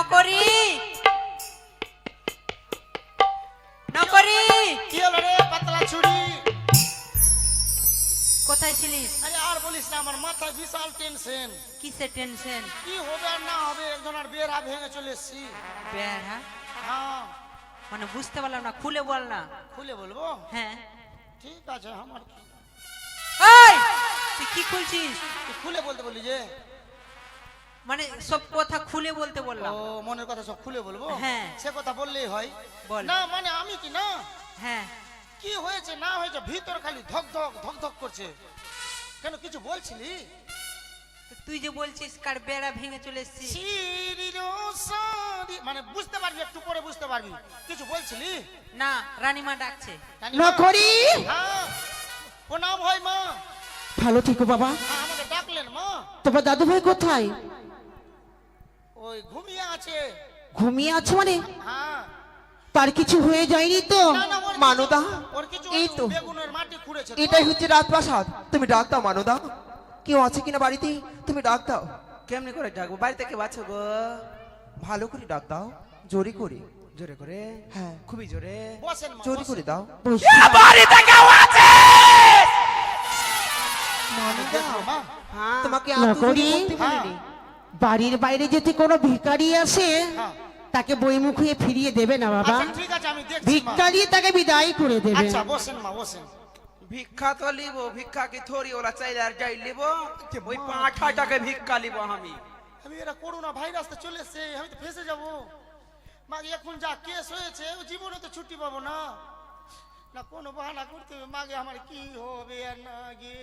নকরি। নকরি। কি হলো রে পাতলা ছুরি? কোথায় ছিলিস? আরে আর বলিস না আমার মাথায় বিশাল টেনশন। কিসে টেনশন? কি হবে আর না হবে একজনের বেড়া ভেঙে চলে এসছি। বের হ্যাঁ। মানে বুঝতে পারলাম না খুলে বল না। খুলে বলব? হ্যাঁ। ঠিক আছে আমার এই! তুই কি খুলছিস? তুই খুলে বলতে বলি যে। মানে সব কথা খুলে বলতে বললাম। ও মনের কথা সব খুলে বলব? হ্যাঁ। সে কথা বললেই হয়। বল। না মানে আমি কি না? হ্যাঁ। কি হয়েছে না হয়েছে ভিতর খালি ধক ধক ধক ধক করছে। কেন কিছু বলছিলি? তুই যে বলছিস কার বেড়া ভেঙে চলে এসছিস? সারি মানে বুঝতে পারবি একটু পরে বুঝতে পারবি। কিছু বলছিলি? না রানীমা ডাকছে। রানীমা? নকরি হ্যাঁ। প্রণাম হয় মা। ভালো থেকো বাবা। হ্যাঁ, আমাকে ডাকলেন মা। তোমার দাদু ভাই কোথায়? ওই ঘুমিয়ে আছে। ঘুমিয়ে আছে মানে? হ্যাঁ। তার কিছু হয়ে যায়নি তো? মানুদা? এই তো। এটাই হচ্ছে রাজপ্রাসাদ। তুমি ডাক দাও মানুদা। কেউ আছে কিনা বাড়িতে তুমি ডাক দাও। কেমনি করে ডাকবো? বাড়িতে কেউ আছো গো? ভালো করে ডাক দাও। জোরে করে। জোরে করে? হ্যাঁ। খুবই জোরে? জোরে করে দাও। বাড়িতে কেউ আছে! দেখো, হ্যাঁ। তোমাকে এত বাড়ির বাইরে যদি কোনো ভিখারি আসে হ্যাঁ। তাকে বইমুখ হয়ে ফিরিয়ে দেবে না বাবা। আচ্ছা ঠিক আছে আমি দেখছি মা। তাকে বিদায় করে দেবে। আচ্ছা বসেন মা বসেন। ভিক্ষা তো লিব ভিক্ষা কি থরি ওলা চাইলে আর যাই লিব? ওই পাঁঠা টাকা ভিক্ষা লিব আমি। আমি এরা করোনা ভাইরাস তো চলে এসছে আমি তো ফেসে যাব। মা এখন যা কেস হয়েছে ও জীবনে তো ছুটি পাবো না। না কোনো বাহানা করতে হবে। মাগে আমার কি হবে আর না গে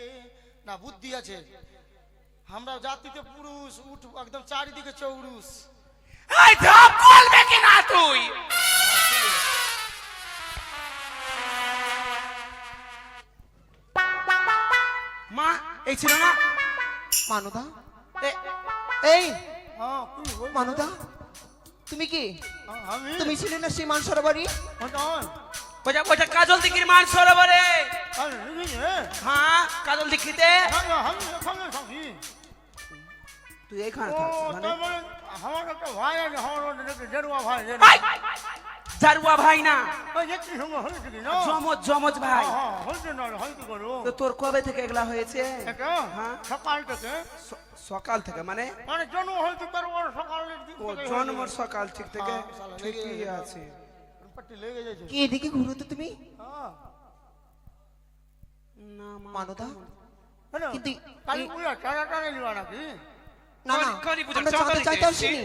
না বুদ্ধি আছে। আমরা জাতিতে পুরুষ উঠ একদম চারিদিকে চৌরুষ এই ধাপ বলবে কি না তুই মা এই ছিল না মানুদা এই মানুদা তুমি কি তুমি ছিলে না সীমান সরোবরী হ্যাঁ, ওটা ওটা কাজল দিকির মান সরোবরে হ্যাঁ কাজল দিকিতে এখানে থাকি। তুই এইখানে মানে আমার একটা ভাই আছে আমার ওটা জেরুয়া ভাই জারুয়া ভাই না। জমজ জমজ ভাই। তো তোর কবে থেকে এগুলা হয়েছে? হ্যাঁ। সকাল থেকে। সকাল থেকে মানে? মানে জন্ম হয়েছে জন্মর সকাল ঠিক থেকে? হ্যাঁ, ঠিকই আছে। কি এদিকে ঘুরো তো তুমি? হ্যাঁ। না মানুদা? কিন্তু কালী পূজা টাকা নিবা নাকি? না না আমরা চাঁদা চাইতে আসিনি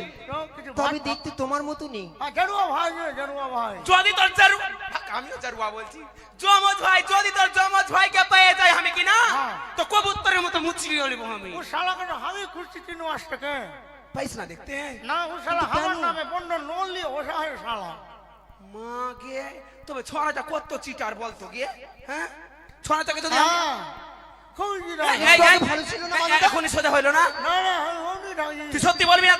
তবে দেখতে তোমার মতনই হ্যাঁ, জেরুয়া ভাই যে জেরুয়া ভাই। যদি তোর জারু আমিও জারুয়া বলছি। জমজ ভাই যদি তোর জমজ ভাইকে পেয়ে যায় আমি কি না হ্যাঁ। তো কবুতরের মতো মুচড়ি নিব আমি। ও শালা কেন আমি খুঁজছি তিন মাস থেকে। পাইস না দেখতে। না ও শালা আমার? নামে বন্ধ নল ও শালা শালা। মা গে তবে ছড়াটা কত চিটার বলতো গিয়ে হ্যাঁ? ছড়াটাকে যদি হ্যাঁ? এখনই সোজা হইল না? তুই সত্যি বলবি না?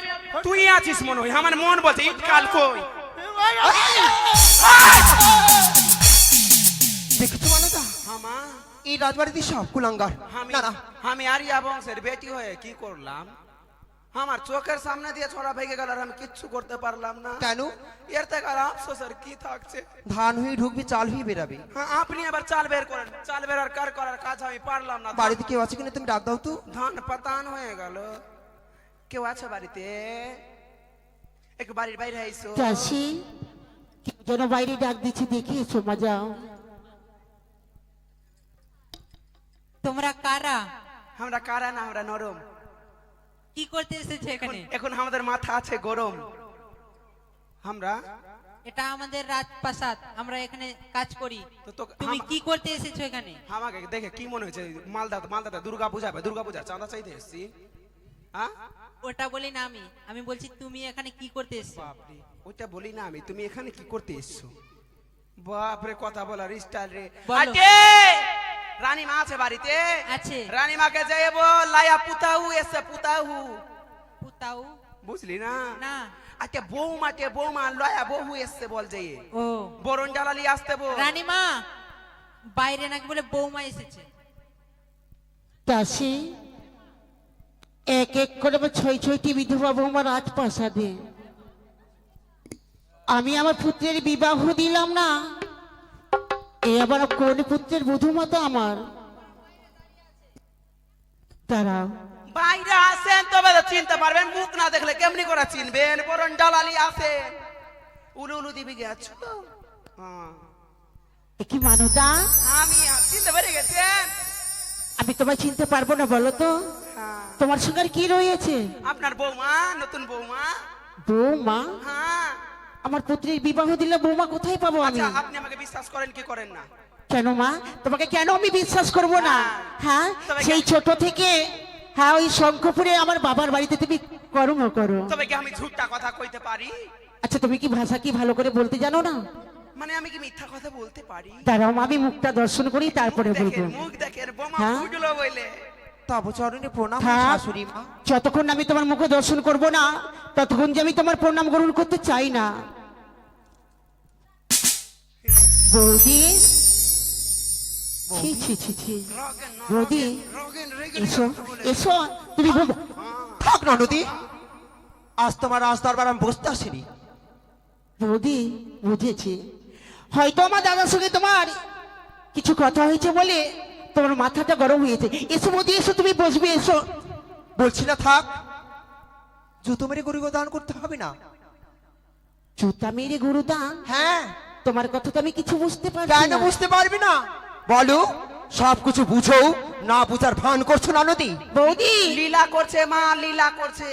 তুই আছিস মনে হয়। আমার মন বলছে ইট কাল কই? দেখেছ মানুদা আমা এই রাজবাড়িতে সব কুলাঙ্গার। আমি আর ইয়া আরিয়া বংশের বেটি হয়ে কি করলাম? আমার চোখের সামনে দিয়ে ছড়া ভেঙে গেল আর আমি কিচ্ছু করতে পারলাম না। কেন? এর থেকে আর আফসোসের কি থাকছে? ধান হয়ে ঢুকবে চাল হয়ে বেরাবে। হ্যাঁ, আপনি আবার চাল বের করেন। চাল বের আর কার করার কাজ আমি পারলাম না। বাড়িতে কেউ আছে কিনা তুমি ডাক দাও তো। ধান পাতান হয়ে গেল। কেউ আছে বাড়িতে? একটু বাড়ির বাইরে আইসো। চাষি যেন বাইরে ডাক দিচ্ছে দেখি এসো মা যাও তোমরা কারা? আমরা কারা না আমরা নরম। কি করতে এসেছ এখানে এখন? আমাদের মাথা আছে গরম। আমরা এটা আমাদের রাজপ্রাসাদ আমরা এখানে কাজ করি। তুমি কি করতে এসেছ এখানে? আমাকে দেখে কি মনে হয়েছে? মালদা মালদাতে দুর্গা পূজা দুর্গা পূজা চাঁদা চাইতে এসছি। ওটা বলি না আমি। আমি বলছি তুমি এখানে কি করতে এসেছ? বাপরে ওইটা বলি না আমি। তুমি এখানে কি করতে এসছো? বাপরে কথা বলার স্টাইল রে। রানী মা আছে বাড়িতে? আছে। রানী মাকে যাই বল লায়া পুতাহু এসে পুতাহু। পুতাও বুঝলি না? না। আজকে বৌমাকে বৌমা লয়া বহু এসছে বল যাই ও। বরণ জ্বালালি আসতে বল। রানীমা বাইরে নাকি বলে বৌমা এসেছে। চাষি এক এক করে ছয় ছয়টি বিধবা বৌমা রাজপ্রাসাদে। আমি আমার পুত্রের বিবাহ দিলাম না। এ আবার কোন পুত্রের বধূ মতো আমার? তারা বাইরে আসেন তবে তো চিনতে পারবেন মুখ না দেখলে কেমনি করে চিনবেন? বরং ডালালি আসেন উলু উলু দিবি গেছো হ্যাঁ। এ কি মানতা? আমি চিনতে পেরে গেছেন? আমি তোমায় চিনতে পারব না বলো তো। হ্যাঁ। তোমার সঙ্গে কি রয়েছে? আপনার বৌমা নতুন বৌমা। বৌমা? হ্যাঁ। আমার পুত্রের বিবাহ দিলে বৌমা কোথায় পাবো আমি? আচ্ছা আপনি আমাকে বিশ্বাস করেন কি করেন না? কেন মা? তোমাকে কেন আমি বিশ্বাস করব না? হ্যাঁ। সেই ছোট থেকে হ্যাঁ ওই শঙ্খপুরে আমার বাবার বাড়িতে তুমি কর্ম করো। তবে কি আমি ঝুটটা কথা কইতে পারি? আচ্ছা তুমি কি ভাষা কি ভালো করে বলতে জানো না? মানে আমি কি মিথ্যা কথা বলতে পারি? দাঁড়াও আমি মুখটা দর্শন করি তারপরে বলব। মুখ দেখেন বোমা হ্যাঁ? বুঝলো বইলে। তব চরণে প্রণাম। শাশুড়ি মা। যতক্ষণ আমি তোমার মুখে দর্শন করব না ততক্ষণ যে আমি তোমার প্রণাম গ্রহণ করতে চাই না। বৌদি ছি ছি ছি ছি। বৌদি এসো এসো তুমি থাক না নদী আজ তোমার রাজ দরবার আমি বসতে আসিনি। বৌদি বুঝেছি। হয়তো আমার দাদার সঙ্গে তোমার কিছু কথা হয়েছে বলে তোমার মাথাটা গরম হয়েছে এসো বৌদি এসো তুমি বসবে এসো। বলছি না থাক। জুতো মেরে গরিব দান করতে হবে না। জুতা মেরে গরু দান? হ্যাঁ। তোমার কথা তো আমি কিছু বুঝতে পারছি না। বুঝতে পারবি না। বলো সব কিছু বুঝো না বুঝার ভান করছ না নদী? বৌদি। লীলা করছে মা লীলা করছে।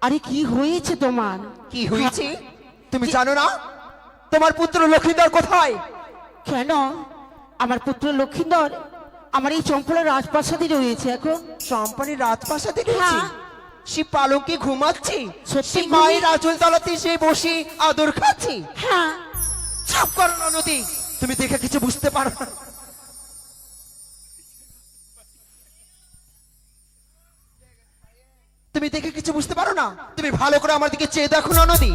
আরে কি হয়েছে তোমার? কি হয়েছে? তুমি জানো না? তোমার পুত্র লক্ষ্মীধর কোথায়? কেন? আমার পুত্র লক্ষ্মীন্দর আমার এই চম্পলের রাজপ্রাসাদে রয়েছে এখন। চম্পানির রাজপ্রাসাদে রয়েছে? হ্যাঁ। সে পালঙ্কে ঘুমাচ্ছে? সত্যি সে ঘুমিয়ে- মায়ের আঁচল তলাতে সে বসে আদর খাচ্ছে? হ্যাঁ। চাপ করো না নদী তুমি দেখে কিছু বুঝতে পারো না। তুমি দেখে কিছু বুঝতে পারো না? তুমি ভালো করে আমার দিকে চেয়ে দেখো না নদী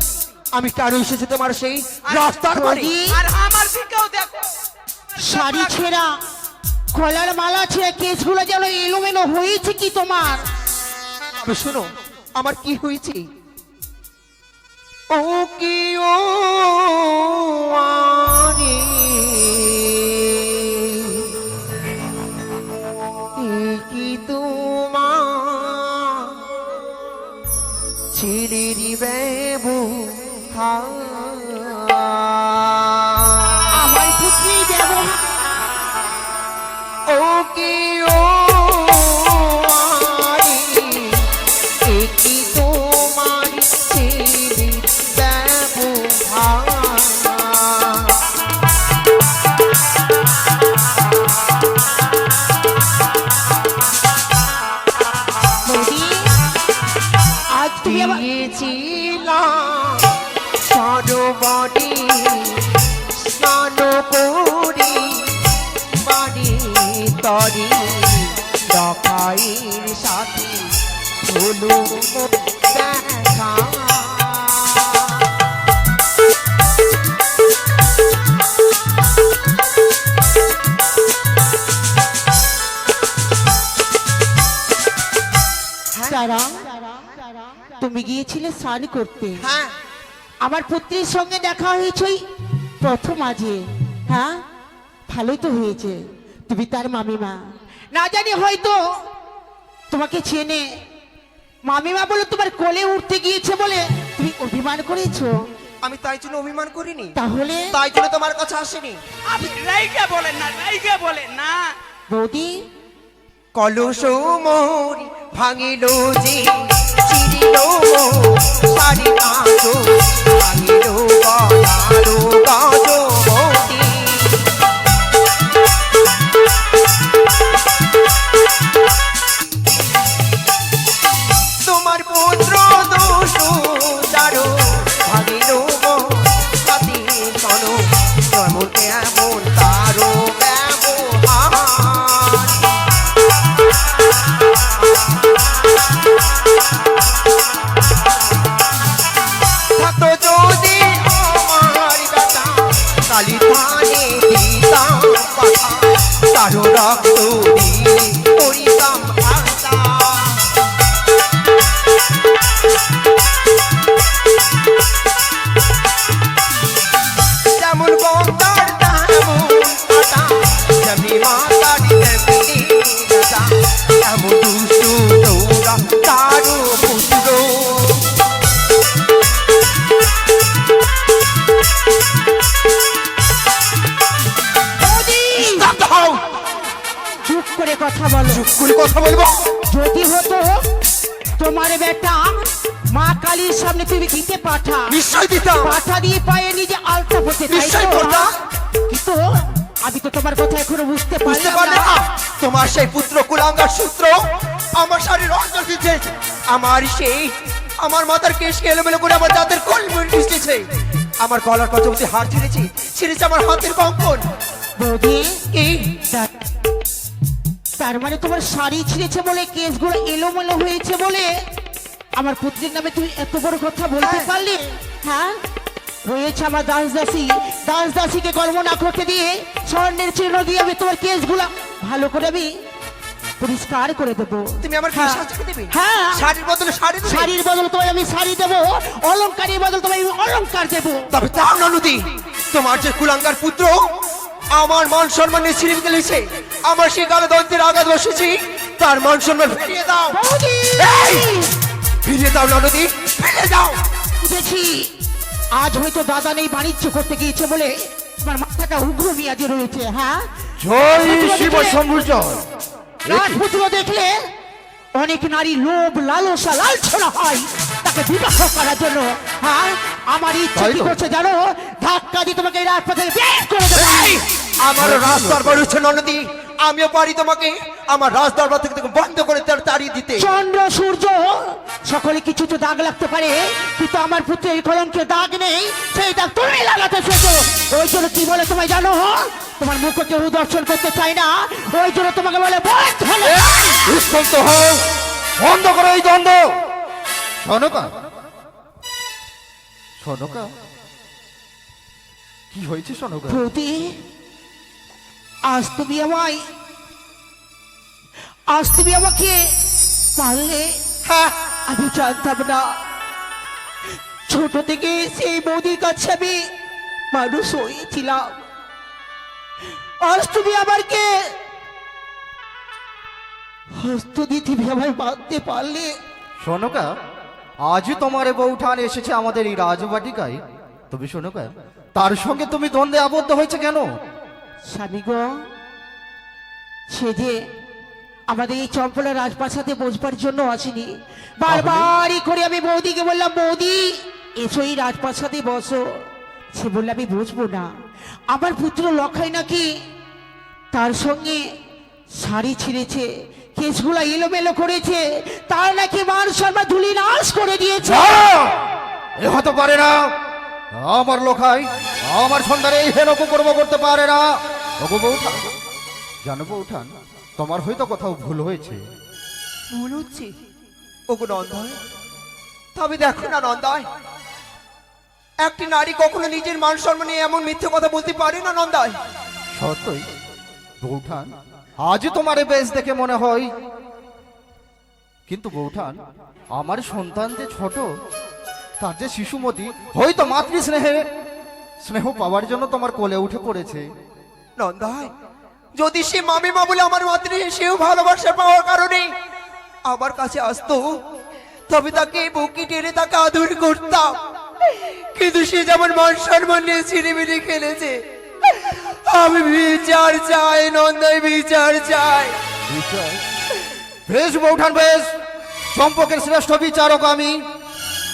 আমি কেন এসেছি তোমার সেই রাস্তার বাড়ি নদী, আর আমার দিকেও দেখো। শাড়ি ছেঁড়া। গলার মালা ছেঁড়া কেসগুলো যেন এলোমেলো হয়েছে কি তোমার? তবে শোনো আমার কি হয়েছে? ও কি ও কি তোমার আমার দখাইর সাথে হলো দেখা। তারা তুমি গিয়েছিলে স্নান করতে। হ্যাঁ। আমার পুত্রের সঙ্গে দেখা হয়েছে প্রথম আজে। হ্যাঁ? ভালোই তো হয়েছে। তুমি তার মামিমা। না জানি হয়তো তোমাকে চেনে। মামিমা বলে তোমার কোলে উঠতে গিয়েছে বলে তুমি অভিমান করেছ। আমি তাই জন্য অভিমান করিনি। তাহলে? তাই জন্য তোমার কাছে আসেনি। আপনি রাইগে বলেন না রাইগে বলেন না। বৌদি? কলস মোর ভাঙিল যে চিরিল সারি কাঁচো ভাঙিল গলারো গাজ সেই পুত্র কুলাঙ্গার সূত্র। আমার শাড়ির অন্তর দিচ্ছে আমার সেই আমার মাথার কেশ এলোমেলো করে আমার দাঁতের কলমুল মিশতেছে আমার গলার কচমতি হার ছিঁড়েছে ছিঁড়েছে আমার হাতের কঙ্কন। বৌদি এই তার মানে তোমার শাড়ি ছিঁড়েছে বলে কেসগুলো এলোমেলো হয়েছে বলে? আমার পুত্রের নামে তুমি এত বড় কথা বলতে হ্যাঁ। পারলে? হ্যাঁ। রয়েছে আমার দাস দাসী। দাস দাসীকে কর্ম না করতে দিয়ে স্বর্ণের চিহ্ন দিয়ে আমি তোমার কেসগুলো ভালো করে আমি পরিষ্কার করে দেবো। তুমি আমার কি হ্যাঁ। দেবে? হ্যাঁ। শাড়ির বদলে শাড়ি দেবে? শাড়ির বদল তোমায় আমি শাড়ি দেবো অলংকারের বদল তোমায় আমি অলংকার দেবো। তবে তাও না নদী তোমার যে কুলাঙ্গার পুত্র আমার মান সম্মানে ছিঁড়ে গেলেছে আমার সে গালে দন্তের আঘাত বসেছি। তার মান সম্মান ফিরিয়ে দাও! ফিরিয়ে দাও না নদী ফিরিয়ে দাও। দেখি আজ হয়তো দাদা নেই বাণিজ্য করতে গিয়েছে বলে তোমার মাথাটা উগ্র মিয়াজে রয়েছে হ্যাঁ? জয় শিব দেখলে- শম্ভু জয়। রাজপুত্র দেখলে অনেক নারী লোভ লালসা লালছনা হয়। তাকে বিবাহ করার জন্য। হ্যাঁ আমার ইচ্ছে কি। করছে জানো? ধাক্কা দিয়ে তোমাকে এই রাজপথ বের করে দেবে। আমার রাস্তার হচ্ছে ননদী আমিও পারি তোমাকে আমার রাজ দরবার থেকে তোকে বন্ধ করে তার- তাড়িয়ে দিতে। চন্দ্র সূর্য সকলে কিছু তো দাগ লাগতে পারে? কিন্তু আমার পুত্রের কলঙ্কে দাগ নেই সেই দাগ তুমি লাগাতে শেখো। ওই জন্য কি বলে তোমায় জানো? তোমার মুখ কেউ দর্শন করতে চায় না। ওই জন্য তোমাকে বলে বন্ধ হলো হও বন্ধ করো এই দ্বন্দ্ব। সনকা সনকা কি হয়েছে সনকা প্রতি আজ তুমি আমায় আজ তুমি আমাকে পারলে আমি জানতাম না। ছোট থেকে সেই বৌদির কাছে আমি মানুষ হয়েছিলাম। আজ তুমি আমাকে হস্ত দিয়ে তুমি আমায় বাঁধতে পারলে। সনকা আজই তোমার বউঠান এসেছে আমাদের এই রাজবাটিকায়। তুমি সনকা তার সঙ্গে তুমি দ্বন্দ্বে আবদ্ধ হয়েছে কেন? স্বামী সে যে আমাদের এই চম্পলা রাজপ্রাসাদে বসবার জন্য আসেনি, বারবারই করে আমি বৌদিকে বললাম, বৌদি, এসো এই রাজপ্রাসাদে বসো। সে বললে, আমি বসবো না। আমার পুত্র লক্ষাই নাকি তার সঙ্গে শাড়ি ছিঁড়েছে কেসগুলা এলোমেলো করেছে, তার নাকি মান শর্মা ধুলি নাশ করে দিয়েছে। এ হতে পারে না। আমার লোখাই, আমার সন্ধানে এই হেন কর্ম করতে পারে না। ওগো বউঠান জানো বউঠান তোমার হয়তো কোথাও ভুল হয়েছে। ভুল হচ্ছে ওগো নন্দায় তবে দেখো না নন্দায় একটি নারী কখনো নিজের মান সম্মানে এমন মিথ্যে কথা বলতে পারে না নন্দায়। সত্যই বৌঠান আজই তোমার বেশ দেখে মনে হয়। কিন্তু বৌঠান আমার সন্তান যে ছোট তার যে শিশুমতি হয়তো মাতৃ স্নেহে স্নেহ পাওয়ার জন্য তোমার কোলে উঠে পড়েছে। নন্দায় যদি সে মামিমা বলে আমার মাতৃ, সেও ভালোবাসা পাওয়ার কারণে আমার কাছে আসতো, তবে তাকে বুকি টেনে তাকে আদর করতাম। কিন্তু সে যেমন মান সম্মান নিয়ে ছিনিমিনি খেলেছে, আমি বিচার চাই নন্দায় বিচার চাই। বেশ, বৌঠান, বেশ। চম্পকের শ্রেষ্ঠ বিচারক আমি।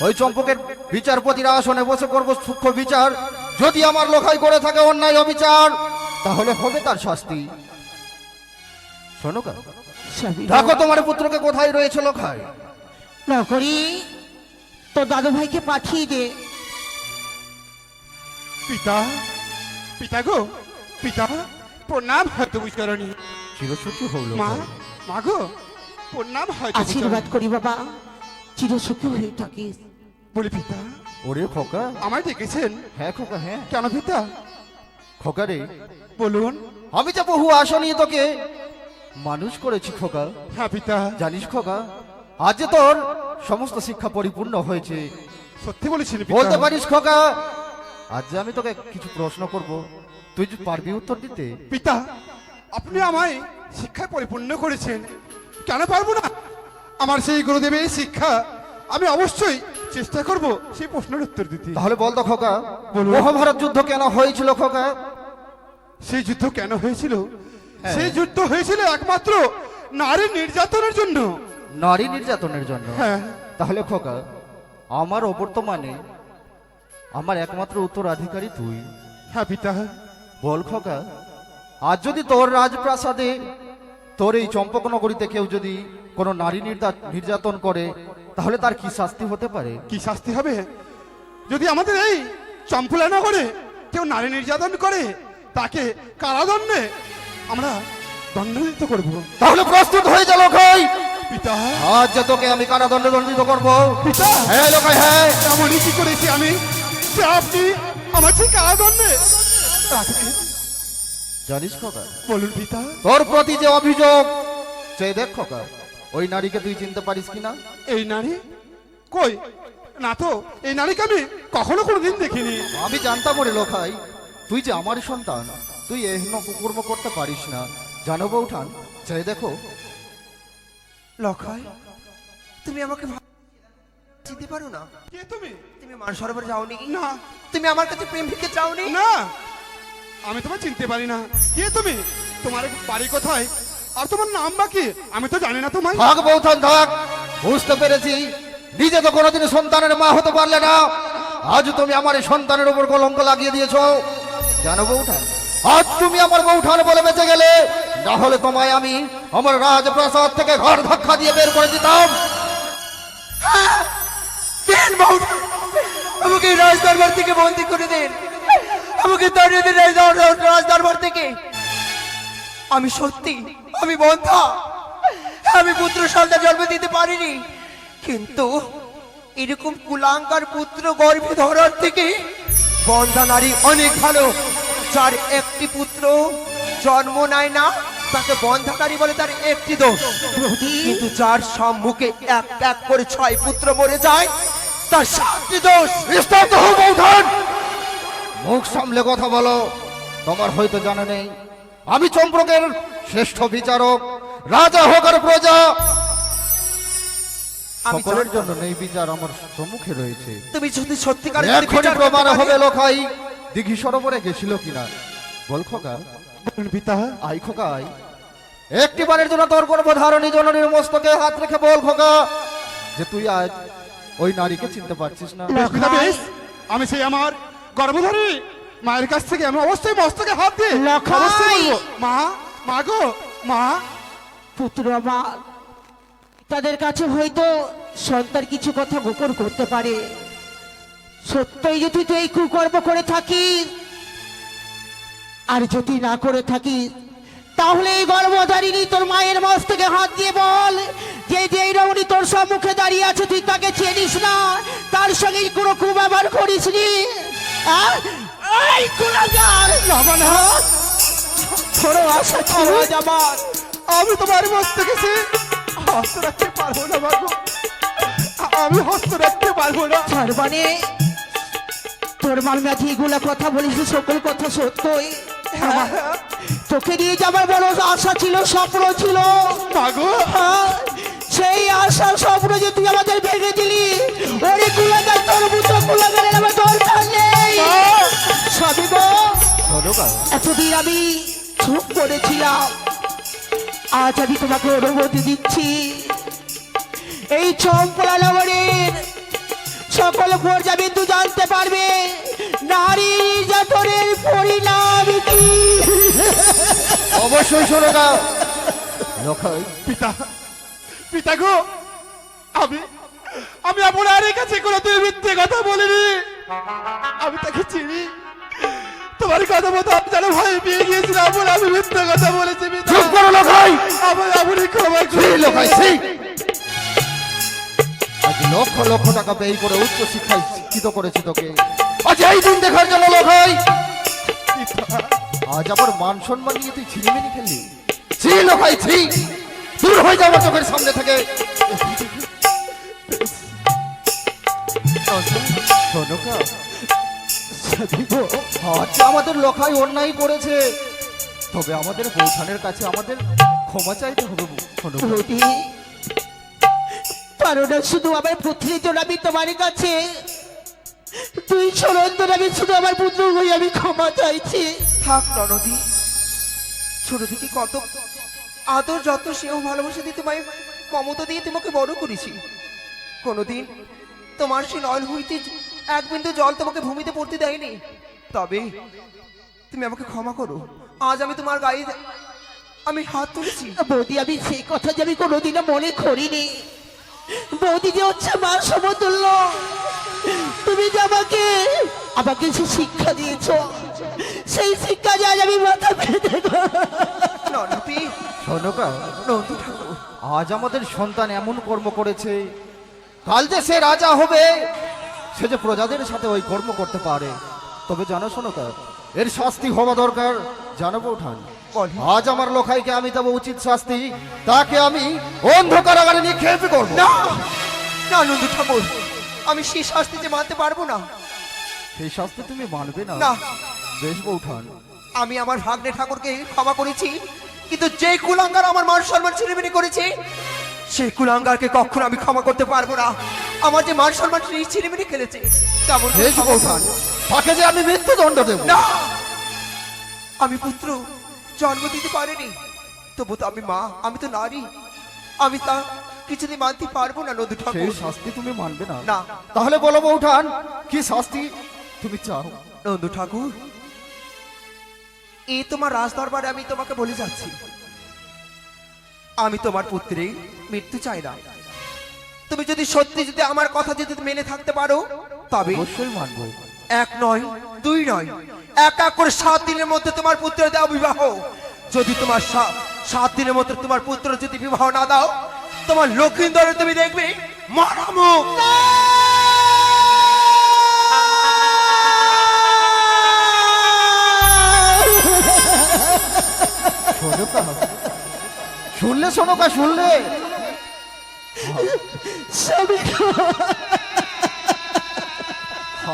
ওই চম্পকের বিচারপতির আসনে বসে করব সূক্ষ্ম বিচার। যদি আমার লোকাই করে থাকে অন্যায়, অবিচার। তাহলে হবে তার শাস্তি। শোনো দেখো তোমার পুত্রকে কোথায় রয়েছে লোকায় নকরি তো দাদু ভাইকে পাঠিয়ে দে। পিতা পিতা গো পিতা প্রণাম হয়তো বিচরণী চিরসুখী হল মা মা গো প্রণাম হয়তো আশীর্বাদ করি বাবা চিরসুখী হয়ে থাকিস। বলি পিতা ওরে খোকা। আমায় দেখেছেন হ্যাঁ খোকা হ্যাঁ। কেন পিতা? খোকা রে বলুন। আমি তো বহু আশা নিয়ে তোকে মানুষ করেছি খোকা হ্যাঁ পিতা। জানিস খোকা আজ তোর সমস্ত শিক্ষা পরিপূর্ণ হয়েছে। সত্যি বলেছেন বলতে পারিস খোকা আজ আমি তোকে কিছু প্রশ্ন করব তুই যে পারবি উত্তর দিতে? পিতা আপনি আমায় শিক্ষায় পরিপূর্ণ করেছেন। কেন পারব না? আমার সেই গুরুদেবের শিক্ষা আমি অবশ্যই চেষ্টা করব সেই প্রশ্নের উত্তর দিতে। তাহলে বল তো খোকা। মহাভারত যুদ্ধ কেন হয়েছিল খোকা? সেই যুদ্ধ কেন হয়েছিল? হ্যাঁ। সেই যুদ্ধ হয়েছিল একমাত্র নারী নির্যাতনের জন্য। নারী নির্যাতনের জন্য? হ্যাঁ। তাহলে খোকা আমার অবর্তমানে আমার একমাত্র উত্তরাধিকারী তুই। হ্যাঁ পিতা। বল খোকা আজ যদি তোর রাজপ্রাসাদে তোর এই চম্পকনগরীতে কেউ যদি কোনো নারী নির্যা- নির্যাতন করে তাহলে তার কি শাস্তি হতে পারে? কি শাস্তি হবে? যদি আমাদের এই চম্পলা নগরে কেউ নারী নির্যাতন করে তাকে কারাদণ্ডে আমরা দণ্ডান্বিত করব। তাহলে প্রস্তুত হয়ে যা লোকাই! পিতা! আজ তোকে আমি কারাদণ্ড দণ্ডিত করব। পিতা! হ্যাঁ লোকাই হ্যাঁ এমনই কি করেছি আমি যে আপনি আমার সেই কারাদণ্ডে জানিস খোকা? বলুন পিতা। তোর প্রতি যে অভিযোগ সে দেখ খোকা। ওই নারীকে তুই চিনতে পারিস কিনা? এই নারী? কই? না তো এই নারীকে আমি কখনো কোনোদিন দেখিনি। আমি জানতাম ওরে লোকাই তুই যে আমার সন্তান তুই এহন কুকর্ম করতে পারিস না। জানো বৌঠান চাই দেখো। লখাই তুমি আমাকে চিনতে পারো না? কে তুমি? তুমি মান সরোবর যাওনি? না। তুমি আমার কাছে প্রেম ভিক্ষে চাওনি? না। আমি তোমায় চিনতে পারি না। কে তুমি? তোমার বাড়ি কোথায়? আর তোমার নাম বা কি আমি তো জানি না তোমায়। থাক বৌঠান থাক। বুঝতে পেরেছি। নিজে তো কোনোদিন সন্তানের মা হতে পারলে না। আজ তুমি আমার এই সন্তানের উপর কলঙ্ক লাগিয়ে দিয়েছ। জানো বৌঠান আজ তুমি আমার বৌঠান বলে বেঁচে গেলে না হলে তোমায় আমি আমার রাজপ্রাসাদ থেকে ঘর ধাক্কা দিয়ে বের করে দিতাম। দেন বাবুটা আমাকে রাজ দরবার থেকে বন্দি করে দেন। আমাকে তাড়িয়ে দিন রাজ দরবার- রাজ দরবার থেকে। আমি সত্যি আমি বন্ধা। আমি পুত্র সন্তান জন্ম দিতে পারিনি। কিন্তু এরকম কুলাঙ্কার পুত্র গর্ভে ধরার থেকে বন্ধা নারী অনেক ভালো। যার একটি পুত্র জন্ম নেয় না তাকে বন্ধা নারী বলে তার একটি দোষ। কিন্তু যার সম্মুখে এক এক করে ছয় পুত্র মরে যায় তার সাতটি দোষ। মুখ সামলে কথা বলো। তোমার হয়তো জানা নেই আমি চম্পকের শ্রেষ্ঠ বিচারক রাজা হোক আর প্রজা। আমি সকলের জন্য নেই বিচার আমার সম্মুখে রয়েছে। তুমি যদি সত্যিকার এখনই প্রমাণ হবে লোকাই। দিঘি সরোবরে গেছিল কিনা? বল খোকা। পিতা। আই খোকা আই একটি বারের জন্য তোর গর্ভধারণী জননীর মস্তকে হাত রেখে বল খোকা। যে তুই আজ ওই নারীকে চিনতে পারছিস না। আমি সেই আমার গর্ভধারী মায়ের কাছ থেকে আমি অবশ্যই মস্তকে হাত দিয়ে অবশ্যই মা মা গো, মা। পুত্র আমার তাদের কাছে হয়তো সন্তান কিছু কথা গোপন করতে পারে। সত্যই যদি তুই কুকর্ম করে থাকিস, আর যদি না করে থাকিস, তাহলে এই গর্ভধারিণী তোর মায়ের মস্তকে হাত দিয়ে বল, যে যেই রমণী তোর সম্মুখে দাঁড়িয়ে আছে, তুই তাকে চেনিস না, তার সঙ্গে কোনো কুব্যবহার করিস নি আহ? এই ছোট আশা ছিল আজ আমার। আমি তোমার মস্তকে সে হস্ত রাখতে পারব না গো আমি হস্ত রাখতে পারব না। মানে তোর মার মাঝে এগুলা কথা বলিস সকল কথা সত্যই। হ্যাঁ, তোকে নিয়ে যাবার বড় আশা ছিল স্বপ্ন ছিল। মা গো হ্যাঁ, সেই আশা স্বপ্ন যে তুই আমাদের ভেঙে দিলি ওরে কুলাগার তোর মতো কুলাগারের আমার দরকার নেই। সবই গো। এতদিন আমি চুপ করেছিলাম। আজ আমি তোমাকে অনুমতি দিচ্ছি। এই চম্পলা নগরের সকল পর্যাবিন্দু জানতে পারবে নারী নির্যাতনের পরিণাম কি? অবশ্যই শোনো না পিতা পিতা গো আমি আমি আপনার কাছে কোনো তুই মিথ্যে কথা বলিনি। আমি তাকে চিনি। তোমার কথা মতো আমি যেন ভয় পেয়ে গিয়েছিলাম বলে আমি মিথ্যে কথা বলেছি পিতা চুপ করো লোকাই। আমার আপনি ক্ষমা ছি লোকাই ছি। আজ লক্ষ লক্ষ টাকা ব্যয় করে উচ্চ শিক্ষায় শিক্ষিত করেছি তোকে। আজ এই দিন দেখার জন্য লোকাই। আজ আবার মান সম্মান নিয়ে তুই ছিনিমিনি খেললি। ছি লোকাই ছি। দূর হয়ে যাব চোখের সামনে থেকে। আজ আমাদের লোকাই অন্যায় করেছে। তবে আমাদের বৌঠানের কাছে আমাদের ক্ষমা চাইতে হবে রুটি শুধু আমার পুত্রের জন্য আমি তোমার কাছে। তুই সরন্দর আমি শুধু আমার পুত্র হয়ে আমি ক্ষমা চাইছি। থাক ননদি ছোট থেকে কত আদর যত সেও ভালোবাসা দিয়ে তোমায় মমতা দিয়ে তোমাকে বড় করেছি। কোনোদিন তোমার সে নয়ন হইতে এক বিন্দু জল তোমাকে ভূমিতে পড়তে দেয়নি। তবে তুমি আমাকে ক্ষমা করো। আজ আমি তোমার গায়ে আমি হাত তুলেছি। বৌদি আমি সেই কথা যে আমি কোনোদিনও মনে করিনি। বৌদি যে হচ্ছে মা সমতুল্য। তুমি যে আমাকে আমাকে সে শিক্ষা দিয়েছ সেই শিক্ষা যে আজ আমি মাথা পেতে নন্দু ঠাকুর আজ আমাদের সন্তান এমন কর্ম করেছে কাল যে সে রাজা হবে সে যে প্রজাদের সাথে ওই কর্ম করতে পারে তবে জানো শোনকা এর শাস্তি হওয়া দরকার জানাব উঠান। আজ আমার লোকাইকে আমি দেবো উচিত শাস্তি তাকে আমি অন্ধকারাগারে নিক্ষেপ করব। না না নন্দু ঠাকুর আমি সেই শাস্তি যে মানতে পারব না। সেই শাস্তি তুমি মানবে না। না। বেশ বৌঠান আমি আমার ভাগ্নে ঠাকুরকে ক্ষমা করেছি কিন্তু যে কুলাঙ্গার আমার মান সম্মান ছিনিমিনি করেছে সেই কুলাঙ্গারকে কখনো আমি ক্ষমা করতে পারব না। আমার যে মান সম্মান ছিনিমিনি খেলেছে। বেশ ক্ষমা তাকে যে আমি মৃত্যুদণ্ড দেবো। না! আমি পুত্র জন্ম দিতে পারিনি। তবু তো আমি মা আমি তো নারী। আমি তা কিছুদিন মানতে পারব না নদী সেই শাস্তি তুমি মানবে না। না। তাহলে বলো বৌঠান কি শাস্তি তুমি চাও? নন্দু ঠাকুর এই তোমার রাজ দরবারে আমি তোমাকে বলে যাচ্ছি। আমি তোমার পুত্রের মৃত্যু চাই না। তুমি যদি সত্যি যদি আমার কথা যদি মেনে থাকতে পারো তবে এক নয় দুই নয় এক এক করে সাত দিনের মধ্যে তোমার পুত্রের দাও বিবাহ। যদি তোমার সাত দিনের মধ্যে তোমার পুত্র যদি বিবাহ না দাও তোমার লক্ষিন্দরে তুমি দেখবে মারামুখ শুনলে শোনকা শুনলে।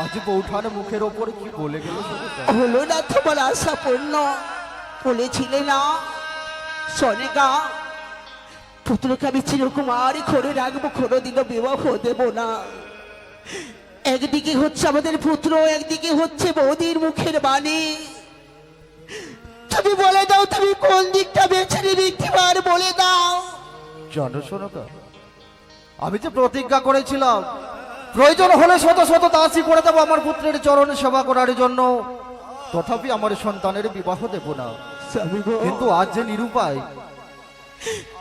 আজ বৌঠানে মুখের ওপরে কি বলে গেল হলো না তোমার আশা পূর্ণ বলেছিলে না সনেকা পুত্রকে আমি চিরকুমারই করে রাখব কোনোদিনও বিবাহ দেব না। একদিকে হচ্ছে আমাদের পুত্র একদিকে হচ্ছে বৌদির মুখের বাণী। তুমি বলে দাও তুমি কোন দিকটা বেছে নিবি একটিবার বলে দাও। জানো শোনকা আমি তো প্রতিজ্ঞা করেছিলাম। প্রয়োজন হলে শত শত দাসী করে দেবো আমার পুত্রের চরণ সেবা করার জন্য। তথাপি আমার সন্তানের বিবাহ দেব না। কিন্তু আজ যে নিরুপায়।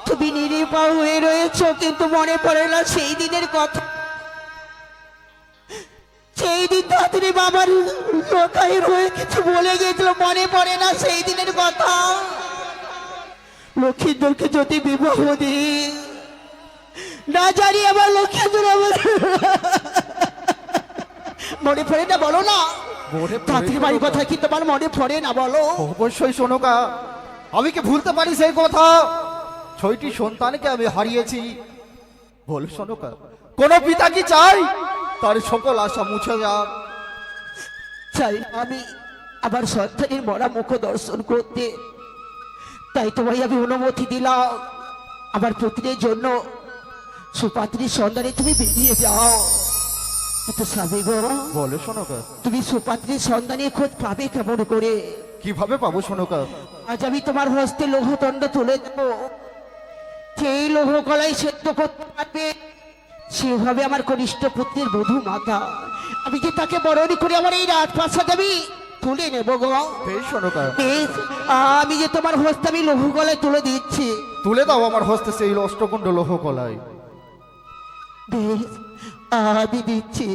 তুমি নিরীপা হয়ে রয়েছ কিন্তু মনে পড়ে না সেই দিনের কথা। সেই দিন তাড়াতাড়ি বাবার লোকাই রয়ে কিছু বলে গিয়েছিল মনে পড়ে না সেই দিনের কথা। লক্ষ্মীন্দরকে যদি বিবাহ দি না জানি আমার লক্ষ্মীন্দর আমার মনে পড়ে না বলো না? তাঁতির বাড়ির কথা কি তোমার মনে পড়ে না বলো? অবশ্যই শোনকা আমি কি ভুলতে পারি সেই কথা? ছয়টি সন্তানকে আমি হারিয়েছি। বল শোনকা কোন পিতা কি চাই তার সকল আশা মুছে যাক। চাই আমি আমার সন্তানের মরা মুখ দর্শন করতে। তাই তোমায় আমি অনুমতি দিলাম। আমার পুত্রের জন্য সুপাত্রীর সন্ধানে তুমি বেরিয়ে যাও। কিন্তু স্বামী গো বলে শোনকা তুমি সুপাত্রীর সন্ধানে খোঁজ পাবে কেমন করে? কীভাবে পাবো শোনকা আজ আমি তোমার হস্তে লৌহদণ্ড তুলে দেব। সেই লৌহ কলাই সেদ্ধ করতে পারবে সেভাবে আমার কনিষ্ঠ পুত্রের বধূ মাতা। আমি যে তাকে বরণী করে আমার এই রাজপ্রাসাদ আমি তুলে নেব গো। বেশ শোনকা বেশ, আমি যে তোমার হস্তে আমি লৌহ গলায় তুলে দিচ্ছি। তুলে দাও আমার হস্তে সেই অষ্টকুণ্ড লোহ বেশ আমি দিচ্ছি